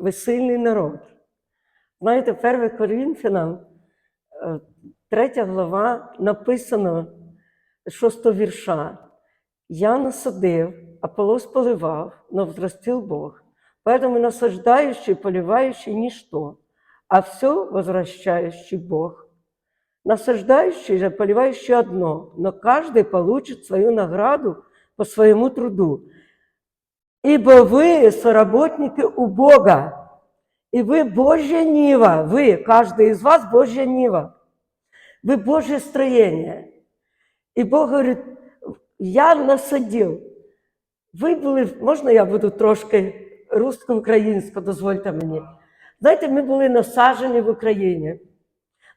ви сильний народ. Знаєте, 1 Корінфянам, е, третя глава, написано шостого вірша. Я насадив, Аполос поливав, но взрастил Бог. Поэтому насаждающий, поливающий ничто, а все возвращающий Бог. Насаждающий же, поливающий одно, но каждый получит свою награду по своему труду. Ибо вы соработники у Бога, и вы Божья Нива, вы, каждый из вас Божья Нива. Вы Божье строение. І Бог говорить, я насадив. Ви були, можна я буду трошки русско-українсько, дозвольте мені. Знаєте, ми були насаджені в Україні.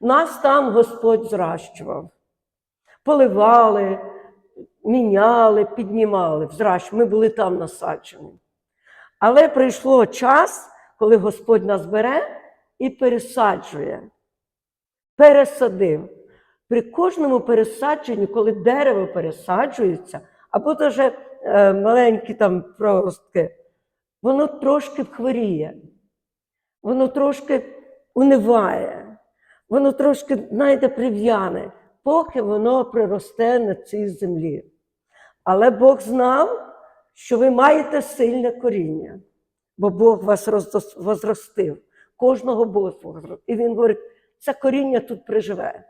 Нас там Господь зращував. Поливали, міняли, піднімали, взращували. Ми були там насаджені. Але прийшло час, коли Господь нас бере і пересаджує. Пересадив. При кожному пересадженні, коли дерево пересаджується, або даже е, маленькі там проростки, воно трошки хворіє, воно трошки униває, воно трошки, знаєте, прив'яне, поки воно приросте на цій землі. Але Бог знав, що ви маєте сильне коріння, бо Бог вас возростив, кожного Бог. І Він говорить, це коріння тут приживе.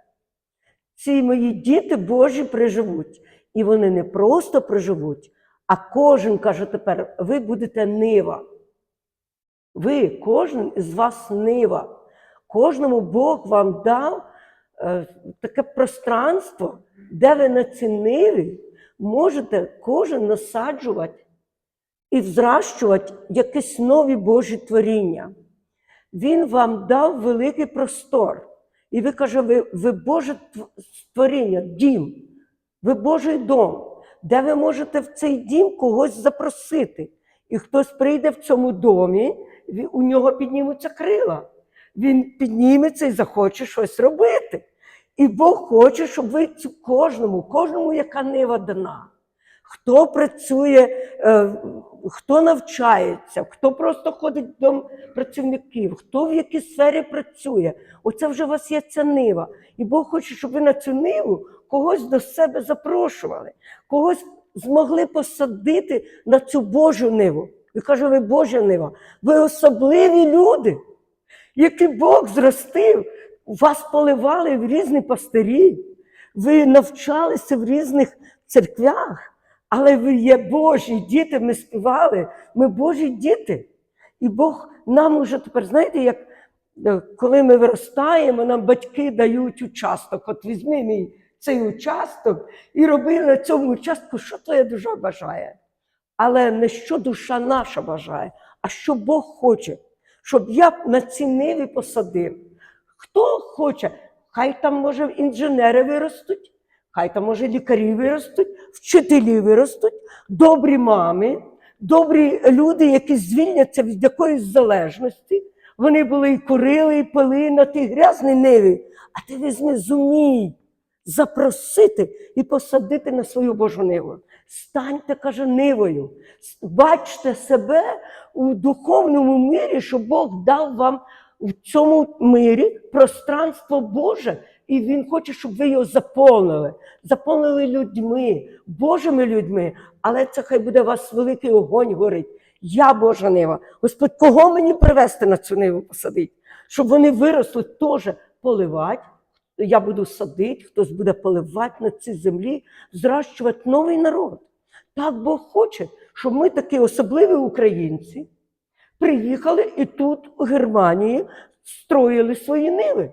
Ці мої діти Божі приживуть. І вони не просто приживуть, а кожен каже тепер: ви будете нива. Ви, кожен із вас нива. Кожному Бог вам дав таке пространство, де ви на цій ниві можете кожен насаджувати і взращувати якісь нові Божі творіння. Він вам дав великий простор. І ви каже, ви, ви Боже тв- створіння, дім, ви Божий дом, де ви можете в цей дім когось запросити. І хтось прийде в цьому домі, у нього піднімуться крила. Він підніметься і захоче щось робити. І Бог хоче, щоб ви кожному, кожному, яка нива дана. Хто працює, е, хто навчається, хто просто ходить до працівників, хто в якій сфері працює. Оце вже у вас є ця нива. І Бог хоче, щоб ви на цю ниву когось до себе запрошували, когось змогли посадити на цю Божу ниву. І каже, ви Божа нива, ви особливі люди, які Бог зростив, вас поливали в різні пастирі, ви навчалися в різних церквях, але ви є Божі діти, ми співали, ми Божі діти. І Бог нам уже тепер, знаєте, як е, коли ми виростаємо, нам батьки дають участок. От візьми мій цей участок і роби на цьому участку, що твоя душа бажає. Але не що душа наша бажає, а що Бог хоче, щоб я на цій ниві посадив. Хто хоче, хай там може інженери виростуть, хай там може лікарі виростуть, вчителі виростуть, добрі мами, добрі люди, які звільняться від якоїсь залежності. Вони були і курили, і пили на тій грязній ниві. А ти візьми, зумій запросити і посадити на свою Божу ниву. Станьте, каже, нивою. Бачте себе у духовному мирі, що Бог дав вам в цьому мирі пространство Боже, і Він хоче, щоб ви його заповнили. Заповнили людьми, Божими людьми. Але це хай буде у вас великий огонь горить. Я Божа нива. Господь, кого мені привести на цю ниву посадити? Щоб вони виросли теж поливати. Я буду садити, хтось буде поливати на цій землі, зрощувати новий народ. Так Бог хоче, щоб ми такі особливі українці приїхали і тут, у Германії, строїли свої ниви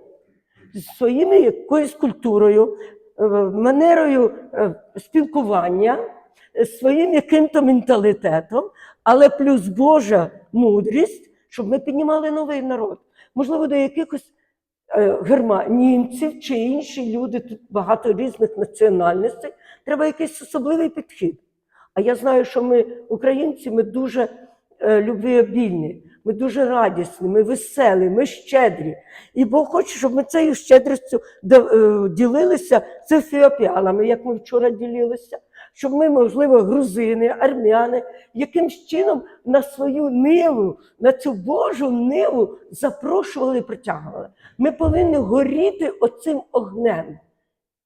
зі своїми якоюсь культурою, е, манерою е, спілкування, е, своїм яким-то менталітетом, але плюс Божа мудрість, щоб ми піднімали новий народ. Можливо, до якихось герма... німців чи інші люди, тут багато різних національностей, треба якийсь особливий підхід. А я знаю, що ми, українці, ми дуже е, любвіобільні, ми дуже радісні, ми веселі, ми щедрі. І Бог хоче, щоб ми цією щедрістю е, ділилися з ефіопіанами, як ми вчора ділилися, щоб ми, можливо, грузини, армяни, якимсь чином на свою ниву, на цю Божу ниву запрошували і притягували. Ми повинні горіти оцим огнем.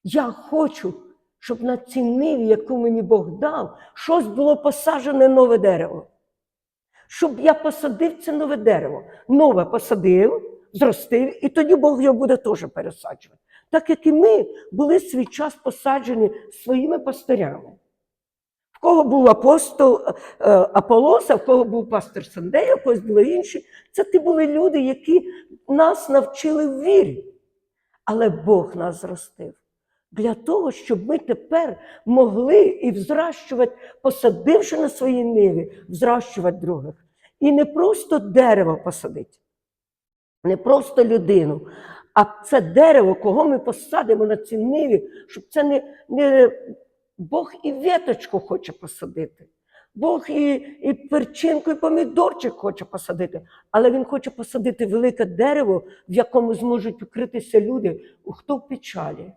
Я хочу, щоб на цій ниві, яку мені Бог дав, щось було посаджене нове дерево. Щоб я посадив це нове дерево. Нове посадив, зростив, і тоді Бог його буде теж пересаджувати. Так як і ми були свій час посаджені своїми пастирями. В кого був апостол е, Аполос, а в кого був пастор Сандей, а в когось були інші. Це ті були люди, які нас навчили в вірі. Але Бог нас зростив для того, щоб ми тепер могли і взращувати, посадивши на своїй ниві, взращувати других. І не просто дерево посадити, не просто людину, а це дерево, кого ми посадимо на цій ниві, щоб це не, не Бог і веточку хоче посадити. Бог і, і перчинку, і помідорчик хоче посадити, але Він хоче посадити велике дерево, в якому зможуть укритися люди, хто в печалі,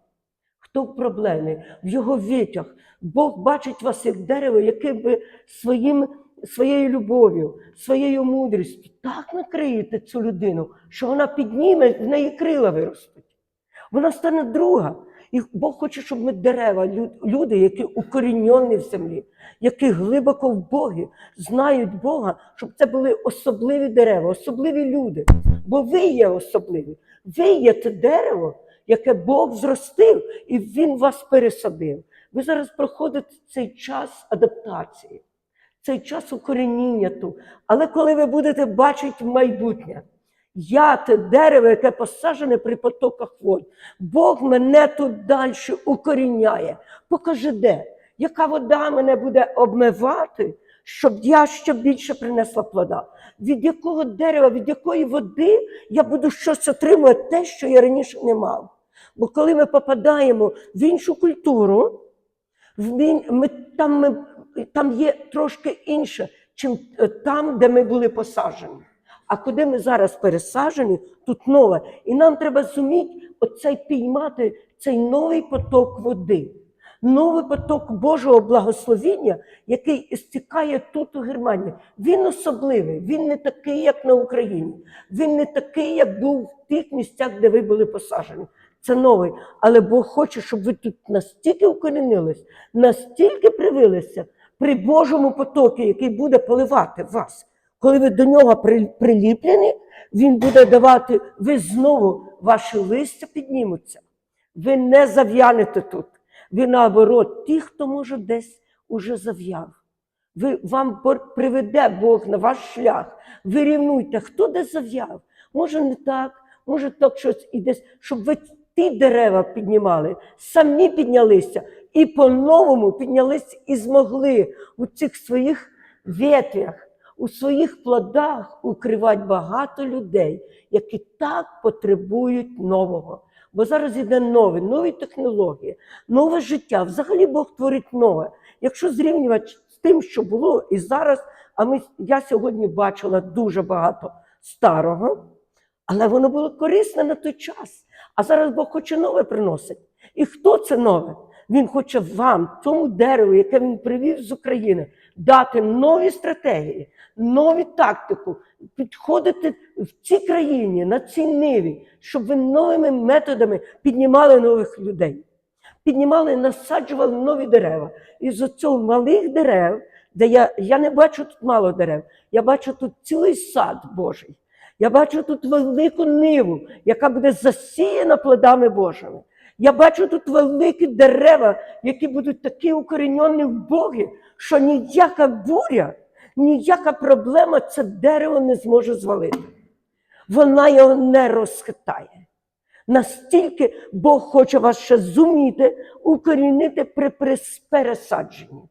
хто в проблемі, в його вітях. Бог бачить вас як дерево, яке ви своїм, своєю любов'ю, своєю мудрістю так накриєте цю людину, що вона підніме, в неї крила виростуть. Вона стане друга. І Бог хоче, щоб ми дерева, люди, які укорінені в землі, які глибоко в Богі, знають Бога, щоб це були особливі дерева, особливі люди. Бо ви є особливі. Ви є те дерево, яке Бог зростив, і Він вас пересадив. Ви зараз проходите цей час адаптації, цей час укорінення тут. Але коли ви будете бачити майбутнє, я те дерево, яке посаджене при потоках вод. Бог мене тут далі укоріняє. Покажи де, яка вода мене буде обмивати, щоб я ще більше принесла плода. Від якого дерева, від якої води я буду щось отримувати, те, що я раніше не мав. Бо коли ми попадаємо в іншу культуру, ми, там, ми, там є трошки інше, чим е, там, де ми були посаджені. А куди ми зараз пересаджені, тут нове. І нам треба зуміти оцей піймати цей новий поток води, новий поток Божого благословіння, який стікає тут у Германії. Він особливий, він не такий, як на Україні. Він не такий, як був в тих місцях, де ви були посаджені. Це новий. Але Бог хоче, щоб ви тут настільки укорінились, настільки привилися при Божому потокі, який буде поливати вас. Коли ви до нього приліплені, він буде давати, ви знову ваші листя піднімуться. Ви не зав'янете тут. Ви наоборот, ті, хто може десь уже зав'яв. Ви, вам приведе Бог на ваш шлях. Ви рівнуйте, хто де зав'яв. Може не так, може так щось і десь, щоб ви ті дерева піднімали, самі піднялися і по-новому піднялися і змогли у цих своїх ветвях, у своїх плодах укривати багато людей, які так потребують нового. Бо зараз іде нове, нові технології, нове життя. Взагалі Бог творить нове. Якщо зрівнювати з тим, що було і зараз, а ми, я сьогодні бачила дуже багато старого, але воно було корисне на той час. А зараз Бог хоче нове приносить. І хто це нове? Він хоче вам, тому дереву, яке він привів з України, дати нові стратегії, нові тактику, підходити в цій країні, на цій ниві, щоб ви новими методами піднімали нових людей, піднімали, насаджували нові дерева. І з цього малих дерев, де я, я не бачу тут мало дерев, я бачу тут цілий сад Божий. Я бачу тут велику ниву, яка буде засіяна плодами Божими. Я бачу тут великі дерева, які будуть такі укорінені в Богі, що ніяка буря, ніяка проблема це дерево не зможе звалити. Вона його не розхитає. Настільки Бог хоче вас ще зуміти укорінити при пересадженні.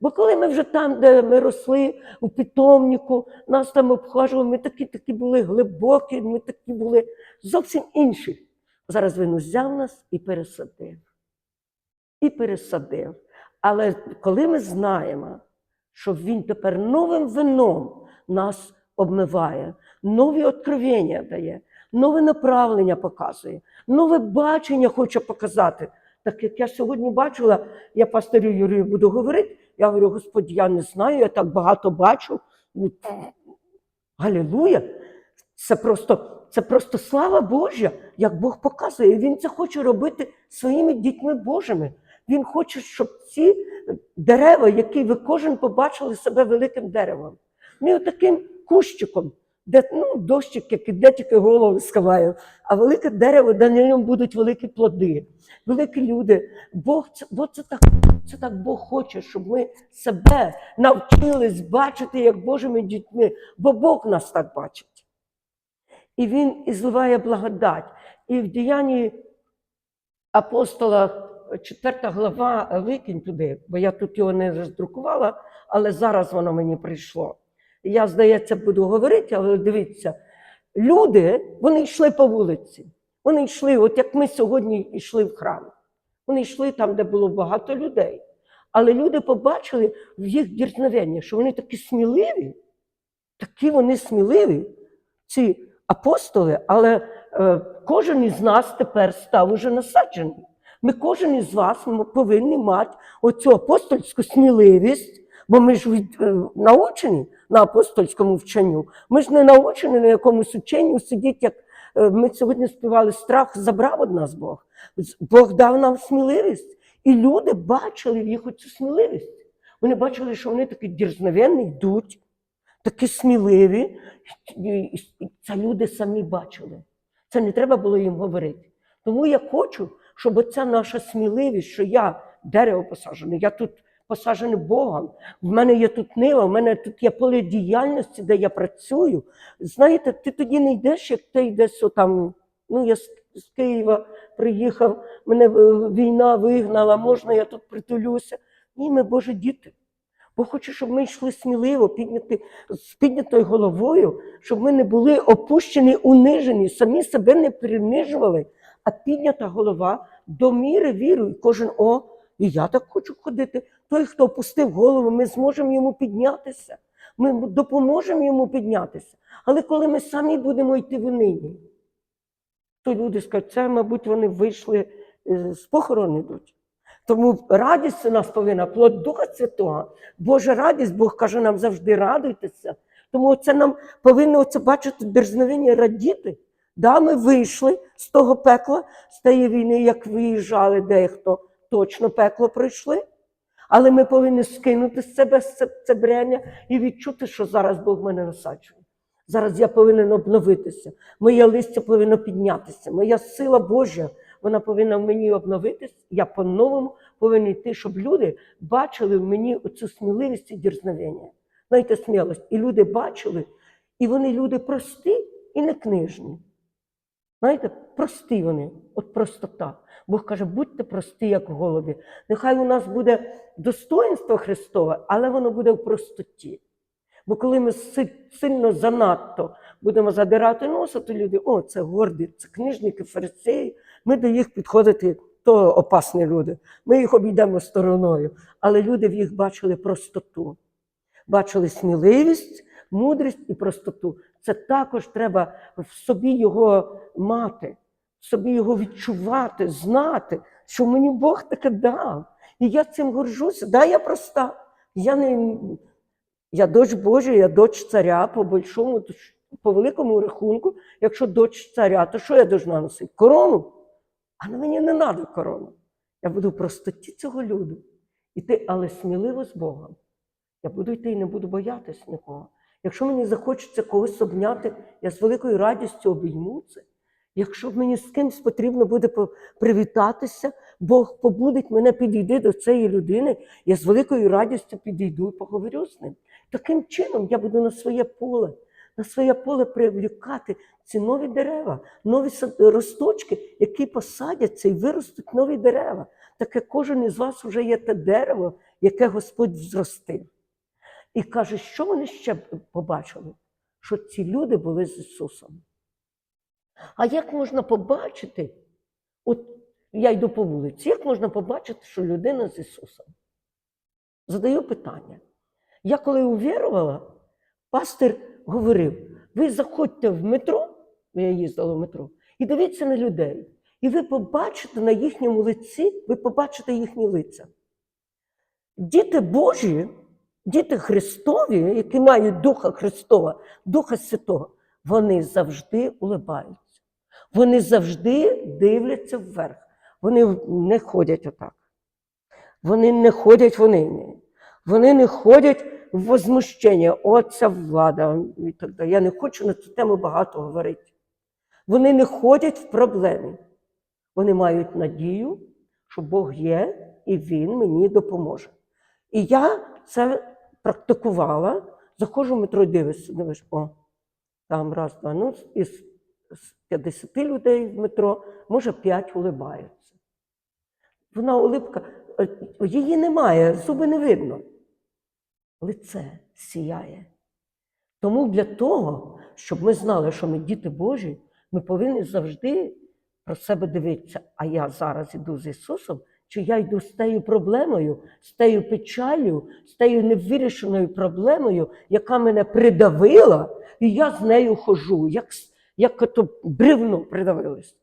Бо коли ми вже там, де ми росли у питомнику, нас там обхажували, ми такі такі були глибокі, ми такі були зовсім інші. Зараз він узяв нас і пересадив. І пересадив. Але коли ми знаємо, що він тепер новим вином нас обмиває, нові откровення дає, нове направлення показує, нове бачення хоче показати, Так як я сьогодні бачила, я пасторю Юрію буду говорити, я говорю, Господь, я не знаю, я так багато бачу. Ну, Галілуя! Це просто, це просто слава Божа, як Бог показує. І Він це хоче робити своїми дітьми Божими. Він хоче, щоб ці дерева, які ви кожен побачили себе великим деревом, не таким кущиком, де ну, дощик, як іде, тільки голову сховає, а велике дерево, де на ньому будуть великі плоди, великі люди. Бог це, бо це так, це так Бог хоче, щоб ми себе навчились бачити як Божими дітьми, бо Бог нас так бачить. І Він і зливає благодать. І в діянні апостола, 4 глава, викинь туди, бо я тут його не роздрукувала, але зараз воно мені прийшло. Я, здається, буду говорити, але дивіться, люди, вони йшли по вулиці. Вони йшли, от як ми сьогодні йшли в храм. Вони йшли там, де було багато людей. Але люди побачили в їх дірзновенні, що вони такі сміливі, такі вони сміливі, ці апостоли, але е, кожен із нас тепер став уже насаджений. Ми кожен із вас повинні мати оцю апостольську сміливість, бо ми ж від, е, научені на апостольському вченню. Ми ж не научені на якомусь ученню сидіти, як е, ми сьогодні співали страх, забрав від нас Бог. Бог дав нам сміливість, і люди бачили в їх оцю сміливість. Вони бачили, що вони такі дірзновенні, йдуть, такі сміливі. Це люди самі бачили. Це не треба було їм говорити. Тому я хочу, щоб оця наша сміливість, що я дерево посаджене, я тут посаджений Богом, в мене є тут нива, в мене тут є поле діяльності, де я працюю. Знаєте, ти тоді не йдеш, як ти йдеш там. Ну, я з, Києва приїхав, мене е, війна вигнала, можна я тут притулюся. Ні, ми Божі діти. Бо хочу, щоб ми йшли сміливо, підняти, з піднятою головою, щоб ми не були опущені, унижені, самі себе не принижували, а піднята голова до міри віру. І кожен о, і я так хочу ходити. Той, хто опустив голову, ми зможемо йому піднятися. Ми допоможемо йому піднятися. Але коли ми самі будемо йти в унині, то люди скажуть, це, мабуть, вони вийшли е, з похорону йдуть. Тому радість у нас повинна, плод Духа Святого, Божа радість, Бог каже нам завжди радуйтеся. Тому це нам повинно це бачити дерзновення радіти. Да, ми вийшли з того пекла, з тієї війни, як виїжджали дехто, точно пекло пройшли. Але ми повинні скинути з себе це, це бряння і відчути, що зараз Бог мене насаджує. Зараз я повинен обновитися. Моє листя повинно піднятися. Моя сила Божа, вона повинна в мені обновитися. Я по-новому повинен йти, щоб люди бачили в мені оцю сміливість і дірзновення. Знаєте, смілость. І люди бачили, і вони люди прості і не книжні. Знаєте, прості вони, от простота. Бог каже, будьте прості, як голубі. Нехай у нас буде достоинство Христове, але воно буде в простоті. Бо коли ми сильно занадто будемо задирати носа, то люди, о, це горді, це книжники, фарисеї. Ми до їх підходити, то опасні люди. Ми їх обійдемо стороною. Але люди в їх бачили простоту, бачили сміливість, мудрість і простоту. Це також треба в собі його мати, в собі його відчувати, знати, що мені Бог таке дав. І я цим горжуся. Да, я проста. Я не. Я дочь Божа, я дочь царя по большому, по великому рахунку. Якщо дочь царя, то що я должна носити? Корону? А на мені не треба корону. Я буду в простоті цього люду. Іти, але сміливо з Богом. Я буду йти і не буду боятись нікого. Якщо мені захочеться когось обняти, я з великою радістю обійму це. Якщо мені з кимось потрібно буде привітатися, Бог побудить мене, підійди до цієї людини, я з великою радістю підійду і поговорю з ним. Таким чином я буду на своє поле, на своє поле привлікати ці нові дерева, нові росточки, які посадяться і виростуть нові дерева. Таке кожен із вас вже є те дерево, яке Господь зростив. І каже, що вони ще побачили? Що ці люди були з Ісусом. А як можна побачити? От я йду по вулиці, як можна побачити, що людина з Ісусом? Задаю питання. Я коли увірувала, пастир говорив: ви заходьте в метро, я їздила в метро, і дивіться на людей. І ви побачите на їхньому лиці, ви побачите їхні лиця. Діти Божі, діти Христові, які мають Духа Христова, Духа Святого, вони завжди улибаються. Вони завжди дивляться вверх. Вони не ходять отак. Вони не ходять в унині. Вони не ходять возмущення. Оця влада. І так далі. Я не хочу на цю тему багато говорити. Вони не ходять в проблеми. Вони мають надію, що Бог є і Він мені допоможе. І я це практикувала. Заходжу в метро, дивишся, дивиш, о, там раз, два. Ну, із з 50 людей в метро, може, 5 улибаються. Вона улипка, е, її немає, зуби не видно. Лице сіяє. Тому для того, щоб ми знали, що ми діти Божі, ми повинні завжди про себе дивитися. А я зараз іду з Ісусом, чи я йду з тією проблемою, з тією печалью, з тією невирішеною проблемою, яка мене придавила, і я з нею хожу, як, як ото бревно придавилось.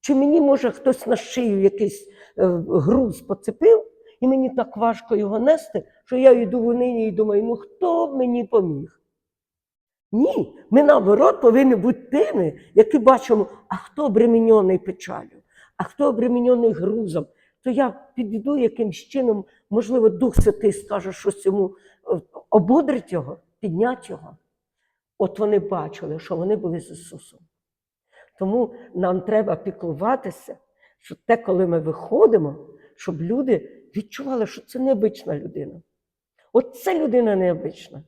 Чи мені, може, хтось на шию якийсь е, груз поцепив, і мені так важко його нести, що я йду в нині і думаю, ну хто мені поміг? Ні, ми наоборот повинні бути тими, які бачимо, а хто обременений печалю, а хто обременений грузом, то я підійду якимсь чином, можливо, Дух Святий скаже щось йому, е, ободрить його, піднять його. От вони бачили, що вони були з Ісусом. Тому нам треба піклуватися, що те, коли ми виходимо, щоб люди відчували, що це необична людина. От це людина необична.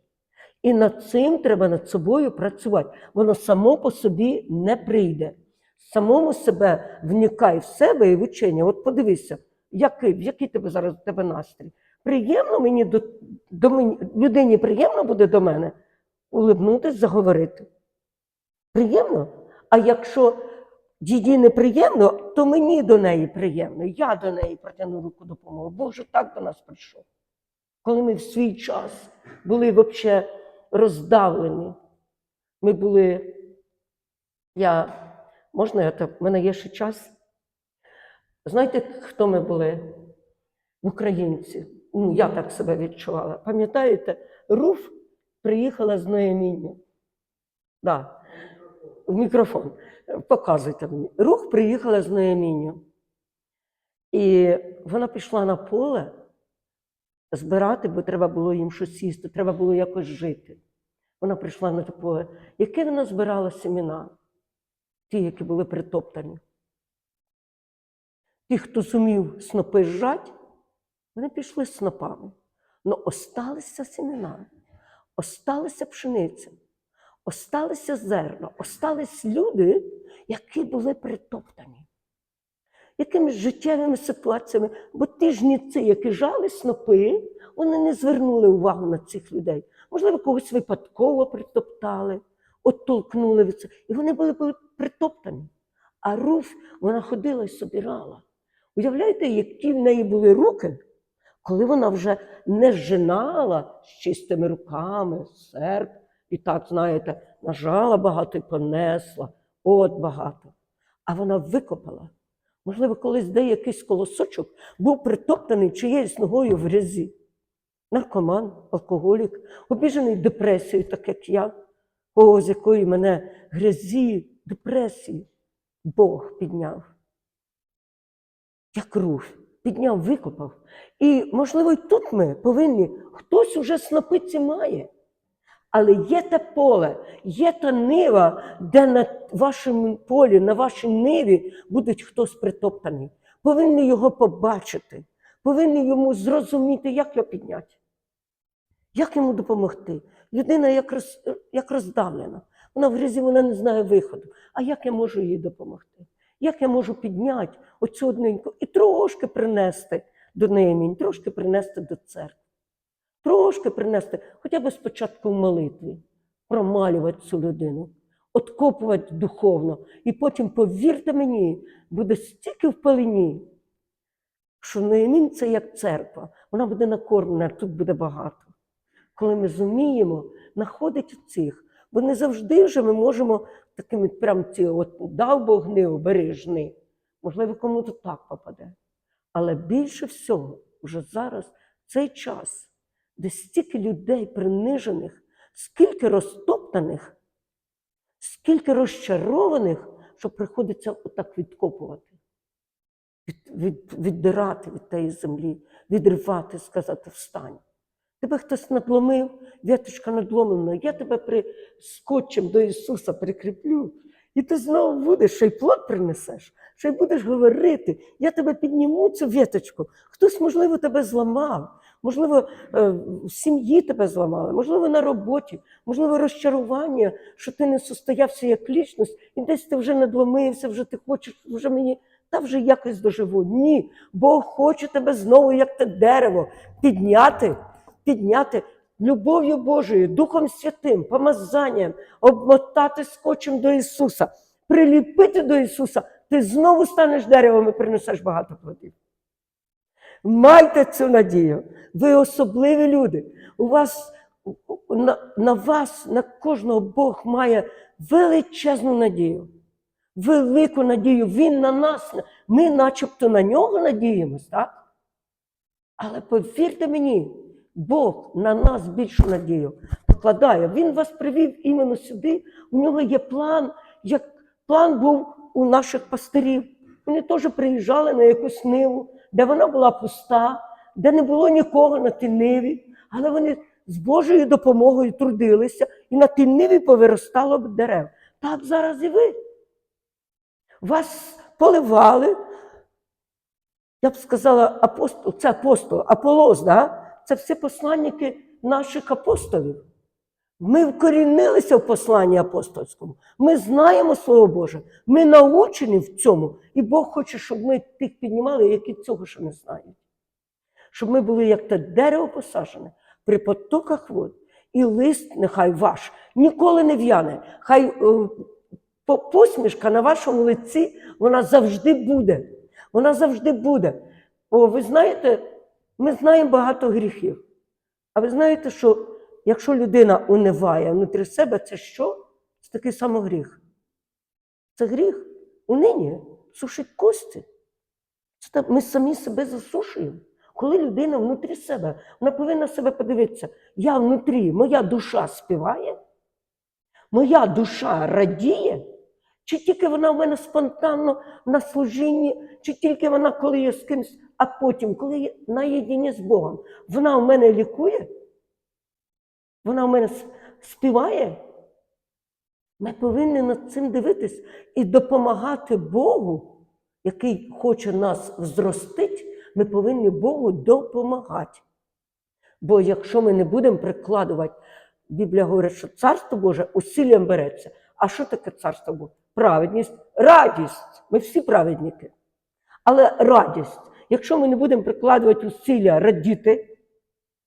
І над цим треба над собою працювати. Воно само по собі не прийде. Самому себе вникай в себе і в учення. От подивися, який, який тебе зараз тебе настрій. Приємно мені до, до мені, людині приємно буде до мене улибнутися, заговорити. Приємно? А якщо їй неприємно, то мені до неї приємно. Я до неї протягну руку допомоги. Боже так до нас прийшов. Коли ми в свій час були взагалі роздавлені, ми були. Я, можна, я так, в мене є ще час. Знаєте, хто ми були? Українці. Ну, я так себе відчувала. Пам'ятаєте, Руф приїхала з Ноєміння. Да. В мікрофон. Показуйте мені. Рух приїхала з Ноєміння. І вона пішла на поле збирати, бо треба було їм щось їсти, треба було якось жити. Вона прийшла на те поле. Яке вона збирала семена? Ті, які були притоптані. Ті, хто зумів снопи зжать, вони пішли снопами. Но осталися семена, осталася пшениця, осталися зерна, остались люди, які були притоптані. Якимись життєвими ситуаціями, бо ті жніці, які жали снопи, вони не звернули увагу на цих людей. Можливо, когось випадково притоптали, оттолкнули від цього. І вони були, притоптані. А Руф, вона ходила і собирала. Уявляєте, які в неї були руки, коли вона вже не женала з чистими руками, серп, і так, знаєте, нажала багато і понесла, от багато. А вона викопала. Можливо, колись де якийсь колосочок був притоптаний чиєюсь ногою в грязі. Наркоман, алкоголік, обіжений депресією, так як я, о, з якої мене грязі, депресії Бог підняв. Як рух, підняв, викопав. І, можливо, і тут ми повинні, хтось уже снопиці має. Але є те поле, є та нива, де на вашому полі, на вашій ниві буде хтось притоптаний. Повинні його побачити, повинні йому зрозуміти, як його підняти, як йому допомогти. Людина як, роз, як роздавлена. Вона в грязі вона не знає виходу. А як я можу їй допомогти? Як я можу підняти оцю одненьку і трошки принести до неї, трошки принести до церкви? Трошки принести, хоча б спочатку в молитві, промалювати цю людину, откопувати духовно. І потім, повірте мені, буде стільки в пелені, що Неємін це як церква, вона буде накормлена, тут буде багато. Коли ми зуміємо знаходити цих, бо не завжди вже ми можемо такими прям ці, от дав Бог гнив, бери жни. можливо, кому-то так попаде. Але більше всього, вже зараз цей час, де стільки людей принижених, скільки розтоптаних, скільки розчарованих, що приходиться отак відкопувати, від, від, віддирати від тієї землі, відривати, сказати встань. Тебе хтось надломив, віточка надломлена, я тебе при скотчем до Ісуса прикріплю, і ти знову будеш, ще й плод принесеш, ще й будеш говорити, я тебе підніму цю віточку. Хтось, можливо, тебе зламав, можливо, е, в сім'ї тебе зламали, можливо, на роботі, можливо, розчарування, що ти не состоявся як лічність, і десь ти вже надломився, вже ти хочеш, вже мені. Та вже якось доживу. Ні, Бог хоче тебе знову, як те дерево, підняти, підняти любов'ю Божою, Духом Святим, помазанням, обмотати скотчем до Ісуса, приліпити до Ісуса, ти знову станеш деревом і принесеш багато плодів. Майте цю надію. Ви особливі люди. У вас на, на вас, на кожного Бог має величезну надію. Велику надію. Він на нас, ми начебто на нього надіємось, так? Але повірте мені, Бог на нас більшу надію покладає. Він вас привів іменно сюди. У нього є план, як план був у наших пастирів. Вони теж приїжджали на якусь ниву, де вона була пуста, де не було нікого на тіниві, але вони з Божою допомогою трудилися, і на тіниві повиростало б дерев. Так зараз і ви. Вас поливали, я б сказала, апостол, це апостол, Аполос, да? це всі посланники наших апостолів. Ми вкорінилися в посланні апостольському. Ми знаємо Слово Боже, ми научені в цьому. І Бог хоче, щоб ми тих піднімали, які цього ще не знають. Щоб ми були як те дерево посаджене при потоках вод. І лист нехай ваш ніколи не в'яне. Хай е, посмішка на вашому лиці вона завжди буде. Вона завжди буде. О, ви знаєте, ми знаємо багато гріхів. А ви знаєте, що якщо людина униває внутрі себе, це що? Це такий самий гріх. Це гріх. Унині сушить кості. Це ми самі себе засушуємо. Коли людина внутрі себе, вона повинна себе подивитися. Я внутрі, моя душа співає, моя душа радіє, чи тільки вона в мене спонтанно на служінні, чи тільки вона, коли я з кимось, а потім, коли я наєдині з Богом, вона в мене лікує, вона в мене співає. Ми повинні над цим дивитись і допомагати Богу, який хоче нас зростити, ми повинні Богу допомагати. Бо якщо ми не будемо прикладувати, Біблія говорить, що царство Боже усиллям береться. А що таке царство Боже? Праведність, радість. Ми всі праведники. Але радість. Якщо ми не будемо прикладувати усилля радіти,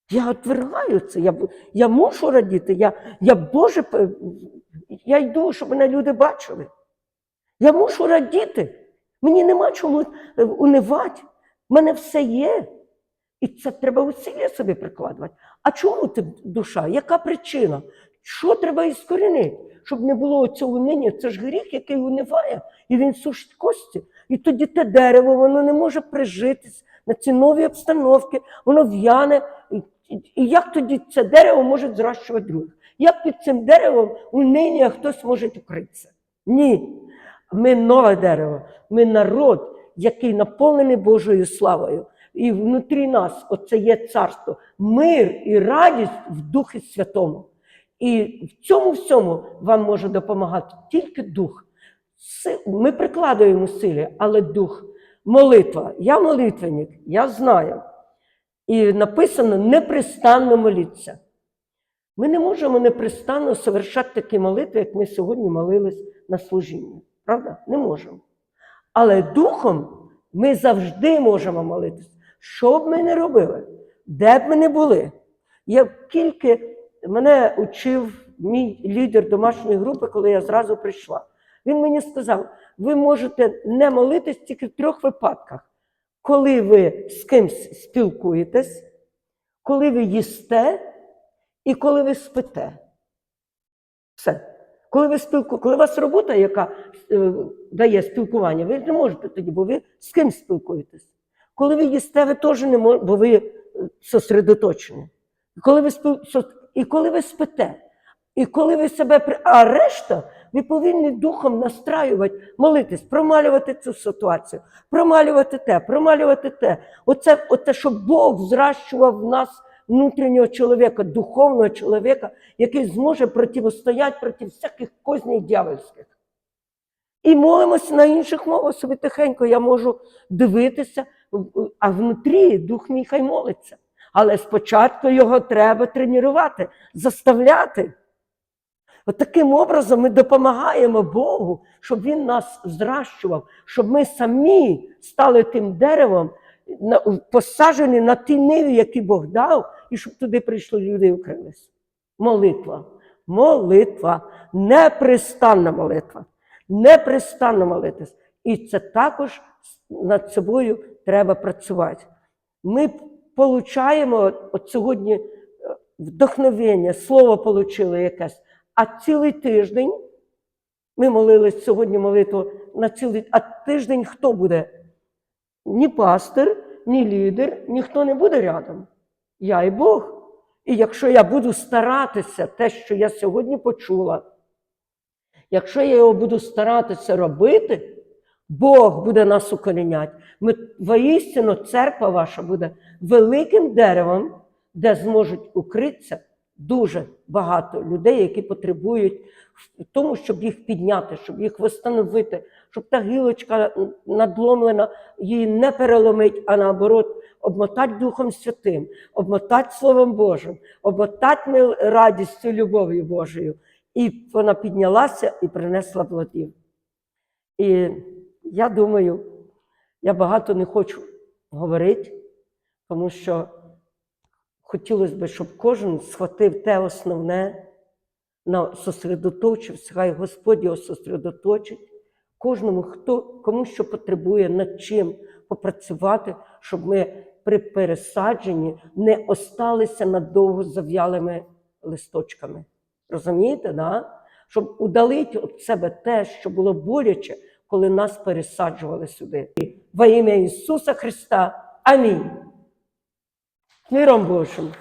я отвергаю це. Я, я мушу радіти. Я, я Боже, я йду, щоб мене люди бачили. Я мушу радіти. Мені нема чому е, унивати. В мене все є. І це треба усилля собі прикладувати. А чому ти душа? Яка причина? Що треба іскорінити? Щоб не було цього униння, це ж гріх, який униває, і він сушить кості. І тоді те дерево, воно не може прижитись на ці нові обстановки, воно в'яне. І, як тоді це дерево може зрощувати других? Як під цим деревом униння хтось може укритися? Ні. Ми нове дерево, ми народ, який наповнений Божою славою. І внутрі нас оце є царство, мир і радість в Духі Святому. І в цьому всьому вам може допомагати тільки дух. Ми прикладуємо силі, але дух, молитва. Я молитвенник, я знаю. І написано непрестанно моліться. Ми не можемо непрестанно совершати такі молитви, як ми сьогодні молились на служінні. Правда? Не можемо. Але духом ми завжди можемо молитися. Що б ми не робили, де б ми не були. Я тільки мене учив мій лідер домашньої групи, коли я зразу прийшла. Він мені сказав: ви можете не молитись тільки в трьох випадках: коли ви з кимсь спілкуєтесь, коли ви їсте і коли ви спите. Все. Коли ви спілку, коли у вас робота, яка е, дає спілкування, ви не можете тоді, бо ви з ким спілкуєтесь. Коли ви їсте, ви теж не можете, бо ви е, сосредоточені. Коли ви спіл... і коли ви спите, і коли ви себе. А решта, повинні духом настраювати, молитись, промалювати цю ситуацію, промалювати те, промалювати те. Оце, оце щоб Бог зращував в нас внутрішнього чоловіка, духовного чоловіка, який зможе протистояти проти всяких козней дьявольських. І молимося на інших мовах собі тихенько. Я можу дивитися, а внутрі дух мій хай молиться. Але спочатку його треба тренувати, заставляти. От таким образом ми допомагаємо Богу, щоб Він нас зращував, щоб ми самі стали тим деревом, посаджені на тій ниві, який Бог дав, і щоб туди прийшли люди і укрились. Молитва. Молитва. Непристанна молитва. Непристанно молитись. І це також над собою треба працювати. Ми получаємо от сьогодні е, вдохновення, слово получили якесь, а цілий тиждень ми молились сьогодні молитву на цілий, а тиждень хто буде? Ні пастир, ні лідер, ніхто не буде рядом. Я і Бог. І якщо я буду старатися, те, що я сьогодні почула, якщо я його буду старатися робити, Бог буде нас укоріняти. Ми воістину церква ваша буде великим деревом, де зможуть укритися дуже багато людей, які потребують в тому, щоб їх підняти, щоб їх встановити, щоб та гілочка надломлена її не переломить, а наоборот, обмотати Духом Святим, обмотати Словом Божим, обмотати радістю, любов'ю Божою. І вона піднялася і принесла плодів. І я думаю, я багато не хочу говорити, тому що хотілося б, щоб кожен схватив те основне, сосредоточився, хай Господь його сосредоточить. Кожному, хто кому що потребує, над чим попрацювати, щоб ми при пересадженні не осталися надовго зав'ялими листочками. Розумієте, да? щоб удалити від себе те, що було боляче, коли нас пересаджували сюди. Во ім'я Ісуса Христа. Амінь. Миром Божим.